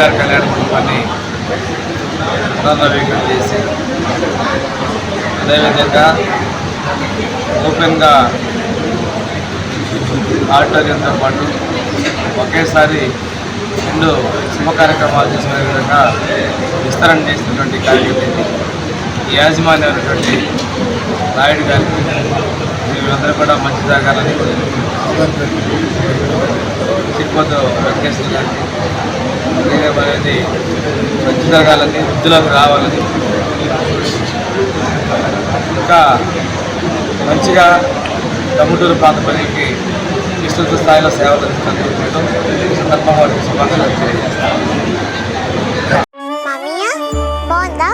గారి కళ్యాణ మండపాన్ని పునర్నవీకరణ చేసి అదేవిధంగా ఓపెన్గా ఆడిటోరియంతో పాటు ఒకేసారి రెండు శుభ కార్యక్రమాలు చేసుకునే విధంగా విస్తరణ చేసినటువంటి కార్యక్రమం ఈ యాజమాన్యమైనటువంటి నాయుడు గారికి వీళ్ళందరూ కూడా మంచి జరగాలని గారికి వేరే అనేది మంచి జరగాలని వృద్ధిలోకి రావాలని. ఇంకా మంచిగా తమ్ముడూరు ప్రాంత ప్రజలకి విస్తృత స్థాయిలో సేవలు అందిస్తున్నందుకు సందర్భంగా శుభాకాంక్షలు తెలియజేస్తాను. మామయ్య బాగుందా?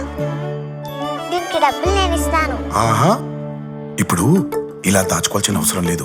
దీనికి డబ్బులు నేను ఇస్తాను. ఆహా ఇప్పుడు ఇలా దాచుకోవాల్సిన అవసరం లేదు.